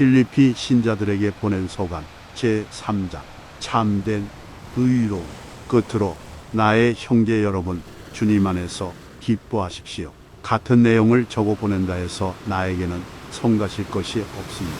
필리피 신자들에게 보낸 소감 제3장 참된 의로 끝으로 나의 형제 여러분 주님 안에서 기뻐하십시오. 같은 내용을 적어 보낸다 해서 나에게는 성가실 것이 없습니다.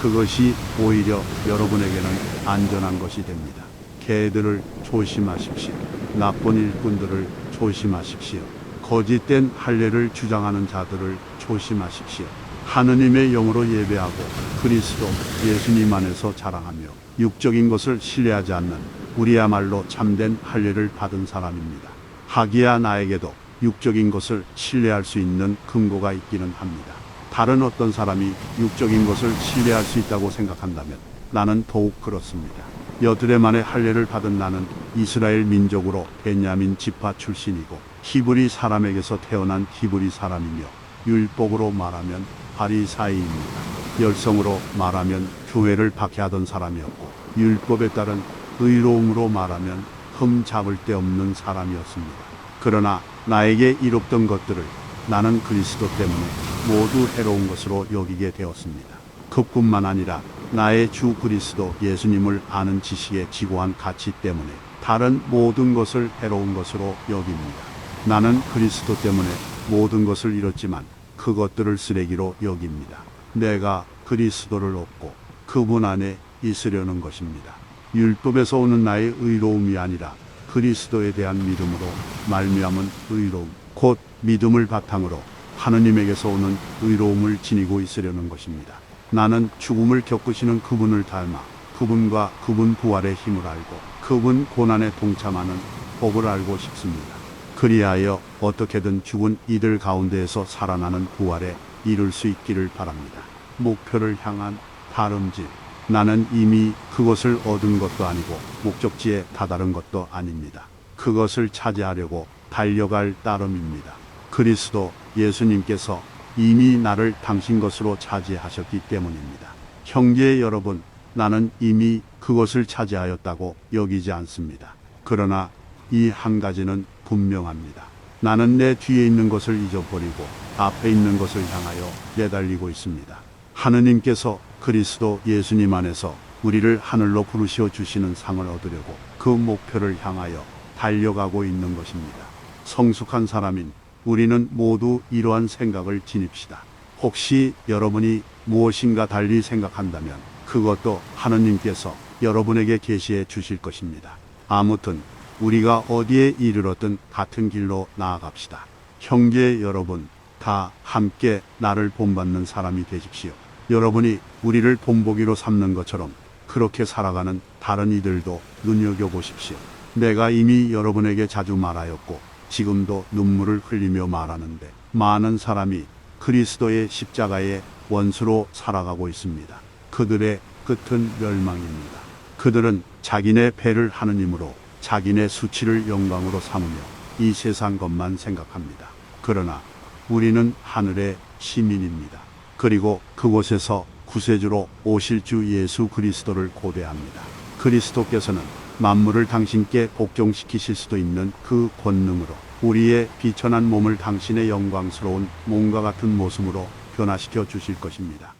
그것이 오히려 여러분에게는 안전한 것이 됩니다. 개들을 조심하십시오. 나쁜 일꾼들을 조심하십시오. 거짓된 할례를 주장하는 자들을 조심하십시오. 하느님의 영으로 예배하고 그리스도 예수님 안에서 자랑하며 육적인 것을 신뢰하지 않는 우리야말로 참된 할례를 받은 사람입니다. 하기야 나에게도 육적인 것을 신뢰할 수 있는 근거가 있기는 합니다. 다른 어떤 사람이 육적인 것을 신뢰할 수 있다고 생각한다면 나는 더욱 그렇습니다. 여드레 만에 할례를 받은 나는 이스라엘 민족으로 베냐민 지파 출신이고 히브리 사람에게서 태어난 히브리 사람이며 율법으로 말하면 바리사이입니다. 열성으로 말하면 교회를 박해하던 사람이었고 율법에 따른 의로움으로 말하면 흠 잡을 데 없는 사람이었습니다. 그러나 나에게 이롭던 것들을 나는 그리스도 때문에 모두 해로운 것으로 여기게 되었습니다. 그뿐만 아니라 나의 주 그리스도 예수님을 아는 지식의 지고한 가치 때문에 다른 모든 것을 해로운 것으로 여깁니다. 나는 그리스도 때문에 모든 것을 잃었지만 그것들을 쓰레기로 여깁니다. 내가 그리스도를 얻고 그분 안에 있으려는 것입니다. 율법에서 오는 나의 의로움이 아니라 그리스도에 대한 믿음으로 말미암은 의로움, 곧 믿음을 바탕으로 하느님에게서 오는 의로움을 지니고 있으려는 것입니다. 나는 죽음을 겪으시는 그분을 닮아 그분과 그분 부활의 힘을 알고 그분 고난에 동참하는 복을 알고 싶습니다. 그리하여 어떻게든 죽은 이들 가운데에서 살아나는 부활에 이룰 수 있기를 바랍니다. 목표를 향한 다름질. 나는 이미 그것을 얻은 것도 아니고 목적지에 다다른 것도 아닙니다. 그것을 차지하려고 달려갈 따름입니다. 그리스도 예수님께서 이미 나를 당신 것으로 차지하셨기 때문입니다. 형제 여러분, 나는 이미 그것을 차지하였다고 여기지 않습니다. 그러나 이 한 가지는 분명합니다. 나는 내 뒤에 있는 것을 잊어버리고 앞에 있는 것을 향하여 내달리고 있습니다. 하느님께서 그리스도 예수님 안에서 우리를 하늘로 부르시어 주시는 상을 얻으려고 그 목표를 향하여 달려가고 있는 것입니다. 성숙한 사람인 우리는 모두 이러한 생각을 지닙시다. 혹시 여러분이 무엇인가 달리 생각한다면 그것도 하느님께서 여러분에게 계시해 주실 것입니다. 아무튼 우리가 어디에 이르렀든 같은 길로 나아갑시다. 형제 여러분, 다 함께 나를 본받는 사람이 되십시오. 여러분이 우리를 본보기로 삼는 것처럼 그렇게 살아가는 다른 이들도 눈여겨보십시오. 내가 이미 여러분에게 자주 말하였고 지금도 눈물을 흘리며 말하는데 많은 사람이 그리스도의 십자가의 원수로 살아가고 있습니다. 그들의 끝은 멸망입니다. 그들은 자기네 배를 하느님으로 자기네 수치를 영광으로 삼으며 이 세상 것만 생각합니다. 그러나 우리는 하늘의 시민입니다. 그리고 그곳에서 구세주로 오실 주 예수 그리스도를 고대합니다. 그리스도께서는 만물을 당신께 복종시키실 수도 있는 그 권능으로 우리의 비천한 몸을 당신의 영광스러운 몸과 같은 모습으로 변화시켜 주실 것입니다.